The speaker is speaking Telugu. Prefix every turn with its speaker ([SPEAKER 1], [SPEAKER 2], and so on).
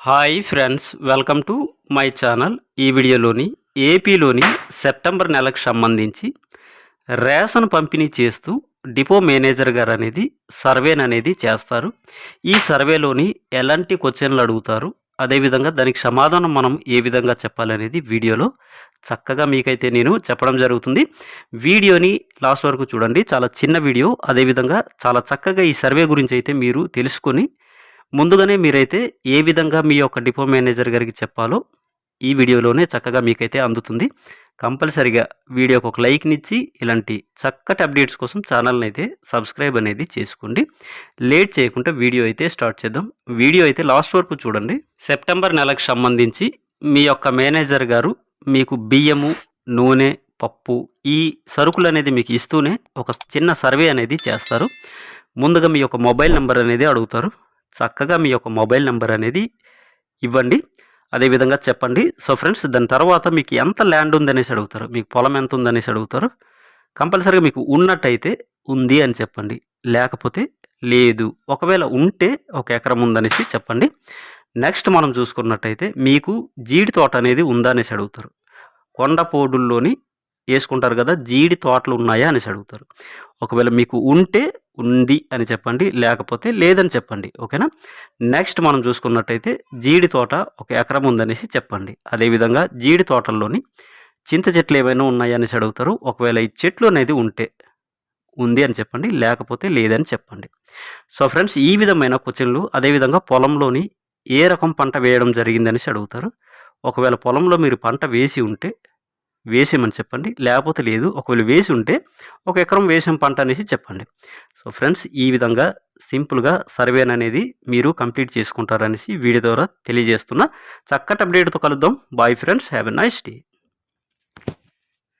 [SPEAKER 1] Hi friends welcome to my channel. ఈ వీడియోలోని ఏపీలోని సెప్టెంబర్ నెలకు సంబంధించి రేషన్ పంపిణీ చేస్తూ డిపో మేనేజర్ గారు అనేది సర్వేని అనేది చేస్తారు. ఈ సర్వేలోని ఎలాంటి క్వశ్చన్లు అడుగుతారు అదేవిధంగా దానికి సమాధానం మనం ఏ విధంగా చెప్పాలనేది వీడియోలో చక్కగా మీకైతే నేను చెప్పడం జరుగుతుంది. వీడియోని లాస్ట్ వరకు చూడండి. చాలా చిన్న వీడియో అదేవిధంగా చాలా చక్కగా ఈ సర్వే గురించి అయితే మీరు తెలుసుకొని ముందుగానే మీరైతే ఏ విధంగా మీ యొక్క డిపో మేనేజర్ గారికి చెప్పాలో ఈ వీడియోలోనే చక్కగా మీకైతే అందుతుంది. కంపల్సరిగా వీడియోకి ఒక లైక్నిచ్చి ఇలాంటి చక్కటి అప్డేట్స్ కోసం ఛానల్ని అయితే సబ్స్క్రైబ్ అనేది చేసుకోండి. లేట్ చేయకుండా వీడియో అయితే స్టార్ట్ చేద్దాం. వీడియో అయితే లాస్ట్ వరకు చూడండి. సెప్టెంబర్ నెలకు సంబంధించి మీ యొక్క మేనేజర్ గారు మీకు బియ్యము నూనె పప్పు ఈ సరుకులు అనేది మీకు ఇస్తూనే ఒక చిన్న సర్వే అనేది చేస్తారు. ముందుగా మీ యొక్క మొబైల్ నెంబర్ అనేది అడుగుతారు. చక్కగా మీ యొక్క మొబైల్ నెంబర్ అనేది ఇవ్వండి. అదేవిధంగా చెప్పండి. సో ఫ్రెండ్స్ దాని తర్వాత మీకు ఎంత ల్యాండ్ ఉందనేసి అడుగుతారు. మీకు పొలం ఎంత ఉందనేసి అడుగుతారు. కంపల్సరీగా మీకు ఉన్నట్టయితే ఉంది అని చెప్పండి. లేకపోతే లేదు. ఒకవేళ ఉంటే ఒక ఎకరం ఉందనేసి చెప్పండి. నెక్స్ట్ మనం చూసుకున్నట్టయితే మీకు జీడి తోట అనేది ఉందా అనేసి అడుగుతారు కొండపోడుల్లోని వేసుకుంటారు కదా జీడి తోటలు ఉన్నాయా అనేసి అడుగుతారు. ఒకవేళ మీకు ఉంటే ఉంది అని చెప్పండి లేకపోతే లేదని చెప్పండి ఓకేనా? నెక్స్ట్ మనం చూసుకున్నట్టయితే జీడి తోట ఒక ఎకరం ఉందనేసి చెప్పండి. అదేవిధంగా జీడి తోటల్లోని చింత చెట్లు ఏమైనా ఉన్నాయా అడుగుతారు. ఒకవేళ ఈ చెట్లు అనేది ఉంటే ఉంది అని చెప్పండి లేకపోతే లేదని చెప్పండి. సో ఫ్రెండ్స్ ఈ విధమైన క్వశ్చన్లు అదేవిధంగా పొలంలోని ఏ రకం పంట వేయడం జరిగిందనేసి అడుగుతారు. ఒకవేళ పొలంలో మీరు పంట వేసి ఉంటే వేసామని చెప్పండి. లేకపోతే లేదు ఒకవేళ వేసి ఉంటే ఒక ఎకరం వేసాం పంట అనేసి చెప్పండి. సో ఫ్రెండ్స్ ఈ విధంగా సింపుల్గా సర్వేన్ అనేది మీరు కంప్లీట్ చేసుకుంటారనేసి వీడియో ద్వారా తెలియజేస్తున్నా. చక్కటి అప్డేట్తో కలుద్దాం. Bye friends have a nice day